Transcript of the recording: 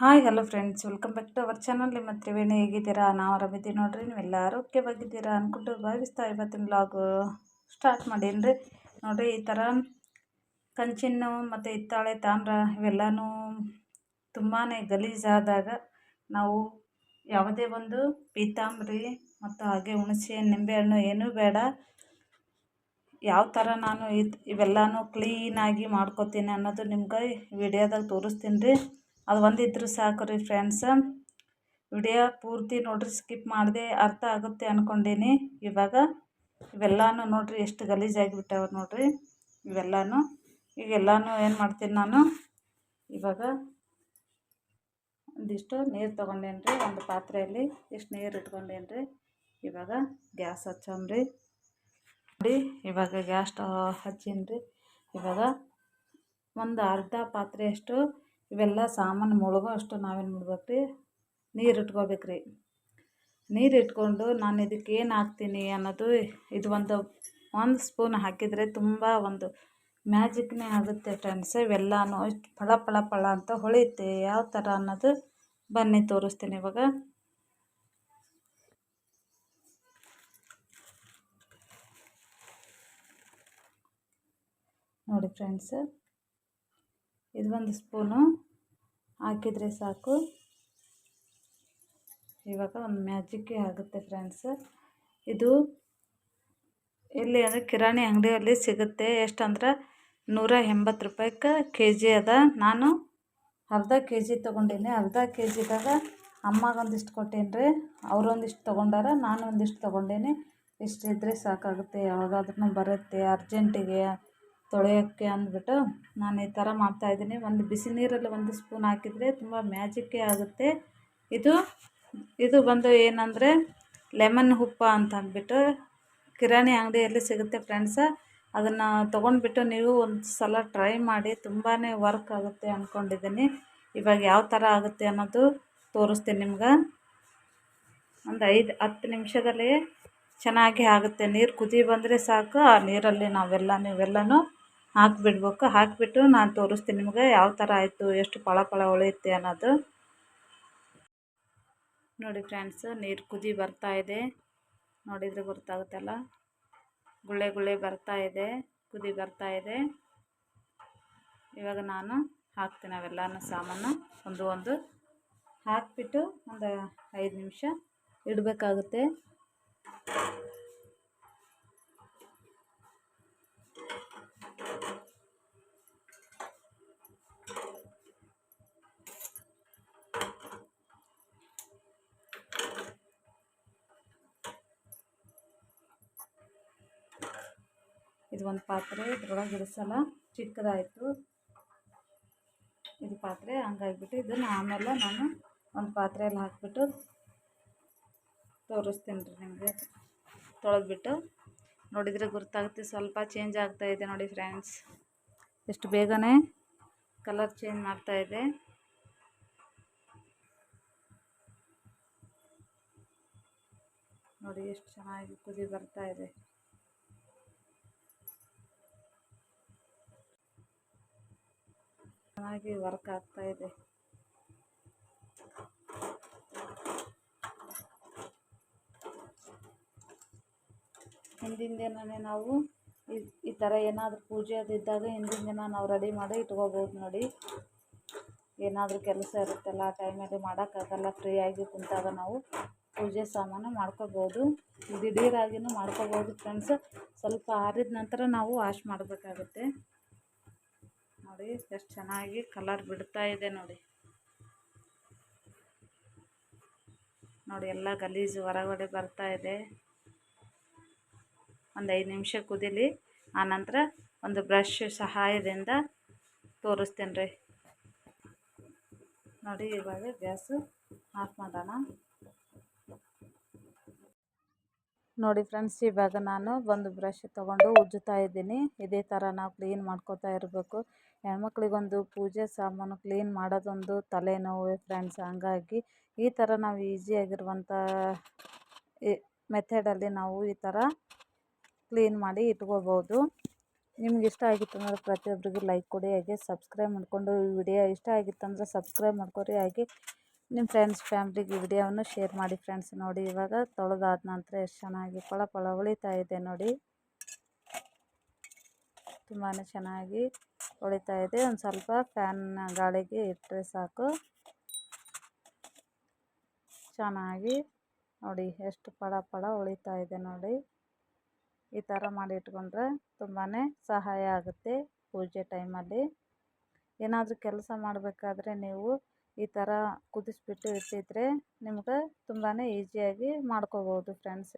Hi hello friends welcome back to our channel ನಿಮ್ಮ ತ್ರಿವೇಣಿ ಹೇಗಿದ್ದೀರಾ? ನಾವು ಆರಾಮಿದ್ದೀವಿ ನೋಡ್ರಿ. ನೀವೆಲ್ಲ ಆರೋಗ್ಯವಾಗಿದ್ದೀರಾ ಅಂದ್ಕೊಂಡು ಭಾವಿಸ್ತಾ ಇವತ್ತಿನ ಬ್ಲಾಗ್ ಸ್ಟಾರ್ಟ್ ಮಾಡೀನಿ ರೀ ನೋಡಿರಿ, ಈ ಥರ ಕಂಚಿನ ಮತ್ತು ಹಿತ್ತಾಳೆ ತಾಮ್ರ ಇವೆಲ್ಲನೂ ತುಂಬಾ ಗಲೀಜಾದಾಗ ನಾವು ಯಾವುದೇ ಒಂದು ಪೀತಾಂಬರಿ ಮತ್ತು ಹಾಗೆ ಹುಣಸೆ, ನಿಂಬೆಹಣ್ಣು ಏನೂ ಬೇಡ. ಯಾವ ಥರ ನಾನು ಇದು ಇವೆಲ್ಲನೂ ಕ್ಲೀನಾಗಿ ಮಾಡ್ಕೊತೀನಿ ಅನ್ನೋದು ನಿಮ್ಗೆ ವಿಡಿಯೋದಾಗ ತೋರಿಸ್ತೀನಿ ರೀ. ಅದು ಒಂದಿದ್ರೆ ಸಾಕು ರೀ ಫ್ರೆಂಡ್ಸ್ ವಿಡಿಯೋ ಪೂರ್ತಿ ನೋಡ್ರಿ ಸ್ಕಿಪ್ ಮಾಡಿದೆ ಅರ್ಥ ಆಗುತ್ತೆ ಅಂದ್ಕೊಂಡೀನಿ ಇವಾಗ ಇವೆಲ್ಲನೂ ನೋಡಿರಿ, ಎಷ್ಟು ಗಲೀಜಾಗಿಬಿಟ್ಟವೆ ನೋಡಿರಿ. ಇವೆಲ್ಲನೂ ಎಲ್ಲಾನು ಏನು ಮಾಡ್ತೀನಿ ನಾನು? ಇವಾಗ ಒಂದಿಷ್ಟು ನೀರು ತೊಗೊಂಡೇನು ರೀ ಒಂದು ಪಾತ್ರೆಯಲ್ಲಿ ಇಷ್ಟು ನೀರು ಇಟ್ಕೊಂಡೇನು ರೀ ಇವಾಗ ಗ್ಯಾಸ್ ಹಚ್ಚಮ್ರಿ ನೋಡಿ, ಇವಾಗ ಗ್ಯಾಸ್ ಹಚ್ಚೀನಿ ರೀ ಇವಾಗ ಒಂದು ಅರ್ಧ ಪಾತ್ರೆಯಷ್ಟು ಇವೆಲ್ಲ ಸಾಮಾನು ಮುಳುಗೋ ಅಷ್ಟು ನಾವೇನು ಮಾಡ್ಬೇಕು ರೀ ನೀರು ಇಟ್ಕೋಬೇಕು ರೀ ನೀರು ಇಟ್ಕೊಂಡು ನಾನು ಇದಕ್ಕೆ ಏನು ಹಾಕ್ತೀನಿ ಅನ್ನೋದು ಇದು ಒಂದು ಒಂದು ಸ್ಪೂನ್ ಹಾಕಿದರೆ ತುಂಬ ಒಂದು ಮ್ಯಾಜಿಕ್ನೇ ಆಗುತ್ತೆ ಫ್ರೆಂಡ್ಸ್ ಇವೆಲ್ಲನೂ ಇಷ್ಟು ಫಳ ಫಳ ಫಳ ಅಂತ ಹೊಳೆಯುತ್ತೆ. ಯಾವ ಥರ ಅನ್ನೋದು ಬನ್ನಿ ತೋರಿಸ್ತೀನಿ ಇವಾಗ. ನೋಡಿ ಫ್ರೆಂಡ್ಸ್ ಇದು ಒಂದು ಸ್ಪೂನು ಹಾಕಿದರೆ ಸಾಕು. ಇವಾಗ ಒಂದು ಮ್ಯಾಜಿಕ್ಕೇ ಆಗುತ್ತೆ ಫ್ರೆಂಡ್ಸ್. ಇದು ಇಲ್ಲಿ ಅಂದರೆ ಕಿರಾಣಿ ಅಂಗಡಿಯಲ್ಲಿ ಸಿಗುತ್ತೆ. ಎಷ್ಟಂದ್ರೆ ನೂರ ಎಂಬತ್ತು ರೂಪಾಯಿಗೆ ಕೆ ಜಿ ಅದ. ನಾನು ಅರ್ಧ ಕೆ ಜಿ ತೊಗೊಂಡೀನಿ. ಅರ್ಧ ಕೆ ಜಿದಾಗ ಅಮ್ಮಗೊಂದಿಷ್ಟು ಕೊಟ್ಟೀನಿ ರೀ ಅವರೊಂದಿಷ್ಟು ತೊಗೊಂಡಾರ ನಾನು ಒಂದಿಷ್ಟು ತೊಗೊಂಡೇನಿ. ಇಷ್ಟಿದ್ರೆ ಸಾಕಾಗುತ್ತೆ. ಯಾವಾಗಾದ್ರೂ ಬರುತ್ತೆ. ಅರ್ಜೆಂಟಿಗೆ ತೊಳೆಯೋಕ್ಕೆ ಅಂದ್ಬಿಟ್ಟು ನಾನು ಈ ಥರ ಮಾಡ್ತಾಯಿದ್ದೀನಿ ಒಂದು ಬಿಸಿ ನೀರಲ್ಲಿ ಒಂದು ಸ್ಪೂನ್ ಹಾಕಿದರೆ ತುಂಬ ಮ್ಯಾಜಿಕ್ಕೇ ಆಗುತ್ತೆ. ಇದು ಇದು ಬಂದು ಏನಂದರೆ ಲೆಮನ್ ಉಪ್ಪ ಅಂತ ಅಂದ್ಬಿಟ್ಟು ಕಿರಾಣಿ ಅಂಗಡಿಯಲ್ಲಿ ಸಿಗುತ್ತೆ ಫ್ರೆಂಡ್ಸ. ಅದನ್ನು ತೊಗೊಂಡ್ಬಿಟ್ಟು ನೀವು ಒಂದು ಸಲ ಟ್ರೈ ಮಾಡಿ ತುಂಬಾ ವರ್ಕ್ ಆಗುತ್ತೆ ಅಂದ್ಕೊಂಡಿದ್ದೀನಿ ಇವಾಗ ಯಾವ ಥರ ಆಗುತ್ತೆ ಅನ್ನೋದು ತೋರಿಸ್ತೀನಿ ನಿಮ್ಗೆ. ಒಂದು ಐದು, ಹತ್ತು ನಿಮಿಷದಲ್ಲಿ ಚೆನ್ನಾಗಿ ಆಗುತ್ತೆ. ನೀರು ಕುದಿ ಬಂದರೆ ಸಾಕು, ಆ ನೀರಲ್ಲಿ ನಾವೆಲ್ಲ, ನೀವೆಲ್ಲನೂ ಹಾಕಿಬಿಡ್ಬೇಕು. ಹಾಕಿಬಿಟ್ಟು ನಾನು ತೋರಿಸ್ತೀನಿ ನಿಮಗೆ ಯಾವ ಥರ ಆಯಿತು, ಎಷ್ಟು ಫಳ ಫಳ ಉಳಿಯುತ್ತೆ ಅನ್ನೋದು. ನೋಡಿ ಫ್ರೆಂಡ್ಸ್, ನೀರು ಕುದಿ ಬರ್ತಾ ಇದೆ. ನೋಡಿದರೆ ಗೊತ್ತಾಗುತ್ತಲ್ಲ. ಗುಳ್ಳೆ ಗುಳ್ಳೆ ಬರ್ತಾ ಇದೆ, ಕುದಿ ಬರ್ತಾ ಇದೆ. ಇವಾಗ ನಾನು ಹಾಕ್ತೀನಿ ಅವೆಲ್ಲನೂ ಸಾಮಾನು. ಒಂದು ಒಂದು. ಹಾಕಿಬಿಟ್ಟು ಒಂದು ಐದು ನಿಮಿಷ ಇಡಬೇಕಾಗುತ್ತೆ. ಇದು ಒಂದು ಪಾತ್ರೆ, ಇದ್ರೊಳಗೆ ಇಡಿಸಲ್ಲ ಚಿಕ್ಕದಾಯಿತು. ಇದು ಪಾತ್ರೆ ಹಂಗಾಗಿಬಿಟ್ಟು ಇದನ್ನು ಆಮೇಲೆ ನಾನು ಒಂದು ಪಾತ್ರೆಯಲ್ಲಿ ಹಾಕಿಬಿಟ್ಟು ತೋರಿಸ್ತೀನಿ ರೀ ನಿಮಗೆ. ತೊಳೆದ್ಬಿಟ್ಟು ನೋಡಿದರೆ ಗೊತ್ತಾಗುತ್ತೆ ಸ್ವಲ್ಪ ಚೇಂಜ್ ಆಗ್ತಾಯಿದೆ ನೋಡಿ ಫ್ರೆಂಡ್ಸ್ ಎಷ್ಟು ಬೇಗನೆ? ಕಲರ್ ಚೇಂಜ್ ಮಾಡ್ತಾಯಿದೆ ನೋಡಿ ಎಷ್ಟು ಚೆನ್ನಾಗಿ ಕುದಿ ಬರ್ತಾ ಇದೆ. ಚೆನ್ನಾಗಿ ವರ್ಕ್ ಆಗ್ತಾ ಇದೆ. ಹಿಂದಿನ ದಿನವೇ ನಾವು ಈ ಈ ಥರ ಏನಾದರೂ ಪೂಜೆ ಅದು ಇದ್ದಾಗ ಹಿಂದಿನ ದಿನ ನಾವು ರೆಡಿ ಮಾಡಿ ಇಟ್ಕೋಬೋದು ನೋಡಿ. ಏನಾದರೂ ಕೆಲಸ ಇರುತ್ತಲ್ಲ, ಆ ಟೈಮಲ್ಲಿ ಮಾಡೋಕ್ಕಾಗಲ್ಲ ಫ್ರೀಯಾಗಿ ಕುಂತಾಗ ನಾವು ಪೂಜೆ ಸಾಮಾನು ಮಾಡ್ಕೋಬೋದು. ದಿಢೀರಾಗಿಯೂ ಮಾಡ್ಕೋಬೋದು ಫ್ರೆಂಡ್ಸ್ ಸ್ವಲ್ಪ ಆರಿದ ನಂತರ ನಾವು ವಾಶ್ ಮಾಡಬೇಕಾಗುತ್ತೆ. ನೋಡಿ, ಎಷ್ಟು ಚೆನ್ನಾಗಿ ಕಲರ್ ಬಿಡ್ತಾ ಇದೆ ನೋಡಿ. ನೋಡಿ, ಎಲ್ಲ ಗಲೀಜು ಹೊರಗಡೆ ಬರ್ತಾ ಇದೆ. ಒಂದು ಐದು ನಿಮಿಷ ಕುದಿಲಿ. ಆನಂತರ ಒಂದು ಬ್ರಷ್ ಸಹಾಯದಿಂದ ತೋರಿಸ್ತೇನೆ ರೀ. ನೋಡಿ, ಇವಾಗ ಗ್ಯಾಸು ಆಫ್ ಮಾಡೋಣ. ನೋಡಿ ಫ್ರೆಂಡ್ಸ್ ಇವಾಗ ನಾನು ಒಂದು ಬ್ರಷ್ ತೊಗೊಂಡು ಉಜ್ಜುತ್ತಾ ಇದ್ದೀನಿ. ಇದೇ ಥರ ನಾವು ಕ್ಲೀನ್ ಮಾಡ್ಕೋತಾ ಇರಬೇಕು. ಹೆಣ್ಮಕ್ಳಿಗೊಂದು ಪೂಜೆ ಸಾಮಾನು ಕ್ಲೀನ್ ಮಾಡೋದೊಂದು ತಲೆನೋವು ಫ್ರೆಂಡ್ಸ್ ಹಂಗಾಗಿ ಈ ಥರ ನಾವು ಈಸಿಯಾಗಿರುವಂಥ ಮೆಥಡಲ್ಲಿ ನಾವು ಈ ಥರ ಕ್ಲೀನ್ ಮಾಡಿ ಇಟ್ಕೋಬೋದು. ನಿಮ್ಗೆ ಇಷ್ಟ ಆಗಿತ್ತು ಅಂದ್ರೆ ಪ್ರತಿಯೊಬ್ಬರಿಗೂ ಲೈಕ್ ಕೊಡಿ, ಹಾಗೆ ಸಬ್ಸ್ಕ್ರೈಬ್ ಮಾಡಿಕೊಂಡು ಈ ವಿಡಿಯೋ ಇಷ್ಟ ಆಗಿತ್ತು ಅಂದರೆ ಸಬ್ಸ್ಕ್ರೈಬ್ ಮಾಡ್ಕೊರಿ, ಹಾಗೆ ನಿಮ್ಮ ಫ್ರೆಂಡ್ಸ್ ಫ್ಯಾಮ್ಲಿಗೆ ಈ ವಿಡಿಯೋವನ್ನು ಶೇರ್ ಮಾಡಿ ಫ್ರೆಂಡ್ಸ್ ನೋಡಿ. ಇವಾಗ ತೊಳೆದಾದ ನಂತರ ಎಷ್ಟು ಚೆನ್ನಾಗಿ ಪಳ ಪಳ ಹೊಳಿತಾ ಇದೆ ನೋಡಿ. ತುಂಬಾ ಚೆನ್ನಾಗಿ ಹೊಳಿತಾ ಇದೆ. ಒಂದು ಸ್ವಲ್ಪ ಫ್ಯಾನ್ ಗಾಳಿಗೆ ಇಟ್ಟರೆ ಸಾಕು. ಚೆನ್ನಾಗಿ ನೋಡಿ ಎಷ್ಟು ಪಳ ಪಳ ಹೊಳಿತಾ ಇದೆ ನೋಡಿ. ಈ ಥರ ಮಾಡಿ ಇಟ್ಕೊಂಡ್ರೆ ತುಂಬಾ ಸಹಾಯ ಆಗುತ್ತೆ ಪೂಜೆ ಟೈಮಲ್ಲಿ. ಏನಾದರೂ ಕೆಲಸ ಮಾಡಬೇಕಾದ್ರೆ ನೀವು ಈ ಥರ ಕುದಿಸ್ಬಿಟ್ಟು ಇಟ್ಟಿದ್ರೆ ನಿಮ್ಗೆ ತುಂಬಾ ಈಸಿಯಾಗಿ ಮಾಡ್ಕೋಬೋದು ಫ್ರೆಂಡ್ಸ್.